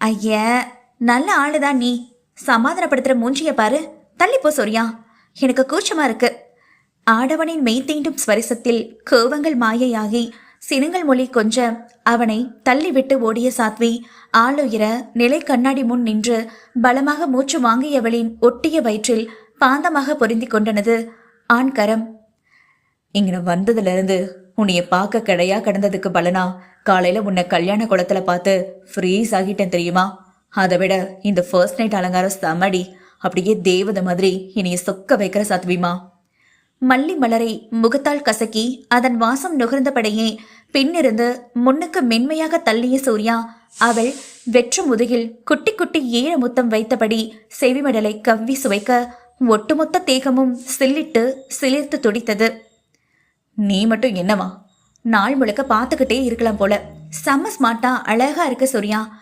ஐய நல்ல ஆளுதான் நீ. சமாதானப்படுத்துற மூஞ்சிய பாரு. தள்ளிப்போ சொரியா. எனக்கு கூச்சமா இருக்கு. ஆடவனின் மெய் தீண்டும் ஸ்வரிசத்தில் கோவங்கள் மாயையாகி சினுங்கள் மொழி கொஞ்ச அவனை தள்ளிவிட்டு ஓடிய சாத்வி ஆளுயிர நிலை கண்ணாடி முன் நின்று பலமாக மூச்சு வாங்கியவளின் ஒட்டிய வயிற்றில் பாந்தமாக பொருந்தி கொண்டனது ஆண் கரம் இங்க வந்ததுல இருந்து உன்னைய பார்க்க கிடையா கிடந்ததுக்கு பலனா? காலையில உன்னை கல்யாண குளத்துல பார்த்து ஃப்ரீஸ் ஆகிட்டேன் தெரியுமா? அதை விட இந்த ஃபர்ஸ்ட் நைட் அலங்காரம் செமடி. அப்படியே தேவதை மாதிரி என்னைய சொக்க வைக்கிற சாத்விமா. மல்லி மலரை முகத்தால் கசக்கி அதன் வாசம் நுகர்ந்தபடியே பின்னிருந்து முன்னுக்கு மென்மையாக தள்ளிய சூர்யா அவள் வெற்று முதுகில் குட்டி குட்டி ஈர முத்தம் வைத்தபடி செவிமடலை கவ்வி சுவைக்க ஒட்டுமொத்த தேகமும் சில்லிட்டு சிலிர்த்து துடித்தது. நீ மட்டும் என்னவா? நாள் முழுக்க பார்த்துக்கிட்டே இருக்கலாம் போல. செம்ம ஸ்மார்ட்டா அழகா இருக்க சூர்யா.